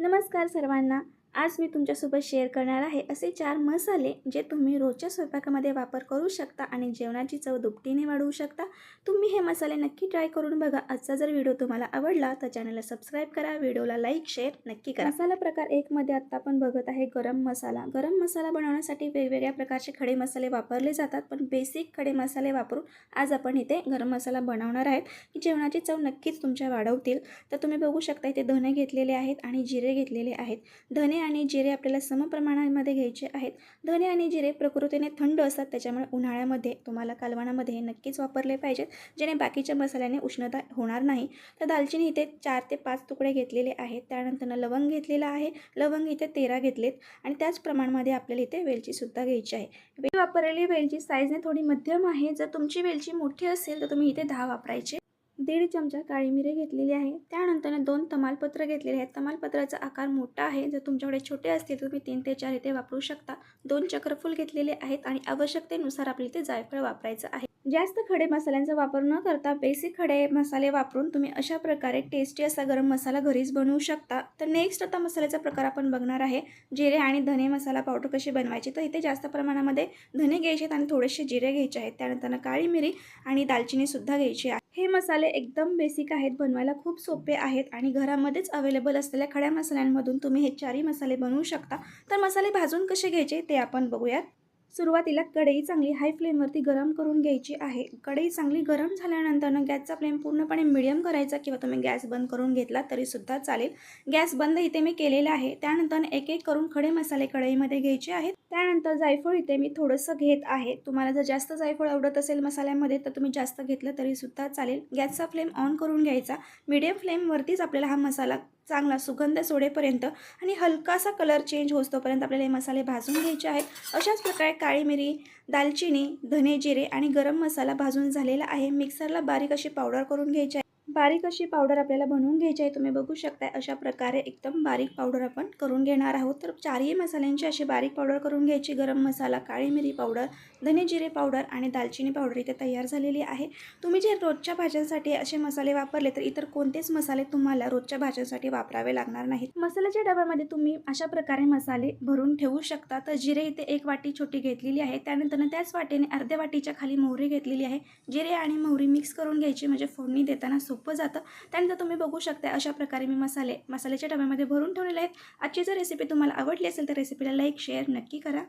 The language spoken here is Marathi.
नमस्कार सर्वांना. आज मी तुमच्यासोबत शेअर करणार आहे असे चार मसाले जे तुम्ही रोजच्या स्वयंपाकामध्ये वापर करू शकता आणि जेवणाची चव दुपटीने वाढवू शकता. तुम्ही हे मसाले नक्की ट्राय करून बघा. आजचा जर व्हिडिओ तुम्हाला आवडला तर चॅनलला सबस्क्राईब करा. व्हिडिओला लाईक शेअर नक्की करा. मसाला प्रकार एकमध्ये आत्ता आपण बघत आहे गरम मसाला. गरम मसाला बनवण्यासाठी वेगवेगळ्या प्रकारचे खडे मसाले वापरले जातात. पण बेसिक खडे मसाले वापरून आज आपण इथे गरम मसाला बनवणार आहेत. की जेवणाची चव नक्कीच तुमच्या वाढवतील. तर तुम्ही बघू शकता इथे धने घेतलेले आहेत आणि जिरे घेतलेले आहेत. आणि जिरे आपल्याला समप्रमाणामध्ये घ्यायचे आहेत. धने आणि जिरे प्रकृतीने थंड असतात त्याच्यामुळे उन्हाळ्यामध्ये तुम्हाला कालवणामध्ये हे नक्कीच वापरले पाहिजेत जेणे बाकीच्या मसाल्याने उष्णता होणार नाही. तर दालचिनी इथे चार ते पाच तुकडे घेतलेले आहेत. त्यानंतर लवंग घेतलेला आहे. लवंग इथे तेरा घेतलेत आणि त्याच प्रमाणामध्ये आपल्याला इथे वेलचीसुद्धा घ्यायची आहे. वेल वापरलेली वेलची साईजने थोडी मध्यम आहे. जर तुमची वेलची मोठी असेल तर तुम्ही इथे दहा वापरायचे. दीड चमचा काळी मिरे घेतलेली आहे. त्यानंतर दोन तमालपत्र घेतलेले आहेत. तमालपत्राचा आकार मोठा आहे. जर तुमच्याकडे छोटे असतील तर तुम्ही तीन ते चार इथे वापरू शकता. दोन चक्रफूल घेतलेले आहेत आणि आवश्यकतेनुसार आपली इथे जायफळ वापरायचं आहे. जास्त खडे मसाल्यांचा वापर न करता बेसिक खडे मसाले वापरून तुम्ही अशा प्रकारे टेस्टी असा गरम मसाला घरीच बनवू शकता. तर नेक्स्ट आता मसाल्याचा प्रकार आपण बघणार आहे. जिरे आणि धने मसाला पावडर कशी बनवायची? तर इथे जास्त प्रमाणामध्ये धने घ्यायचे आहेत आणि थोडेसे जिरे घ्यायचे आहेत. त्यानंतर काळी मिरी आणि दालचिनीसुद्धा घ्यायची आहे. मसाले एकदम बेसिक आहेत बनवायला खूप सोपे आहेत आणि घरामध्येच अवेलेबल असलेल्या खड्या मसाल्यांमधून तुम्ही हे चारही मसाले बनवू शकता. तर मसाले भाजून कसे घ्यायचे ते आपण बघूयात. सुरुवातीला कढई चांगली हाय फ्लेमवरती गरम करून घ्यायची आहे. कढई चांगली गरम झाल्यानंतर गॅसचा फ्लेम पूर्णपणे मिडियम करायचा किंवा तुम्ही गॅस बंद करून घेतला तरीसुद्धा चालेल. गॅस बंद इथे मी केलेला आहे. त्यानंतर एक एक करून खडे मसाले कढईमध्ये घ्यायचे आहेत. त्यानंतर जायफळ इथे मी थोडंसं घेत आहे. तुम्हाला जर जास्त जायफळ आवडत असेल मसाल्यामध्ये तर तुम्ही जास्त घेतलं तरीसुद्धा चालेल. गॅसचा फ्लेम ऑन करून घ्यायचा. मिडियम फ्लेमवरतीच आपल्याला हा मसाला चांगला सुगंध सोडेपर्यंत आणि हलकासा कलर चेंज होतोपर्यंत आपल्याला हे मसाले भाजून घ्यायचे आहेत. अशाच प्रकारे काळी मिरी दालचिनी धने जिरे आणि गरम मसाला भाजून झालेला आहे. मिक्सरला बारीक अशी पावडर करून घ्यायची आहे. बारीक अशी पावडर आपल्याला बनवून घ्यायची आहे तुम्ही बघू शकताय. अशा प्रकारे एकदम बारीक पावडर आपण करून घेणार आहोत. तर चारही मसाल्यांची अशी बारीक पावडर करून घ्यायची. गरम मसाला काळी मिरी पावडर धने जिरे पावडर आणि दालचिनी पावडर इथे तयार झालेली आहे. तुम्ही जे रोजच्या भाज्यांसाठी असे मसाले वापरले तर इतर कोणतेच मसाले तुम्हाला रोजच्या भाज्यांसाठी वापरावे लागणार नाहीत. मसाल्याच्या डब्यामध्ये तुम्ही अशा प्रकारे मसाले भरून ठेवू शकता. तर जिरे इथे एक वाटी छोटी घेतलेली आहे. त्यानंतर त्याच वाटीने अर्ध्या वाटीच्या खाली मोहरी घेतलेली आहे. जिरे आणि मोहरी मिक्स करून घ्यायची म्हणजे फोडणी देताना सोपं जातं. त्यानंतर तुम्ही बघू शकता अशा प्रकारे मी मसाले मसाल्याच्या डब्यामध्ये भरून ठेवलेले आहेत. आजची जर रेसिपी तुम्हाला आवडली असेल तर रेसिपीला लाईक शेअर नक्की करा.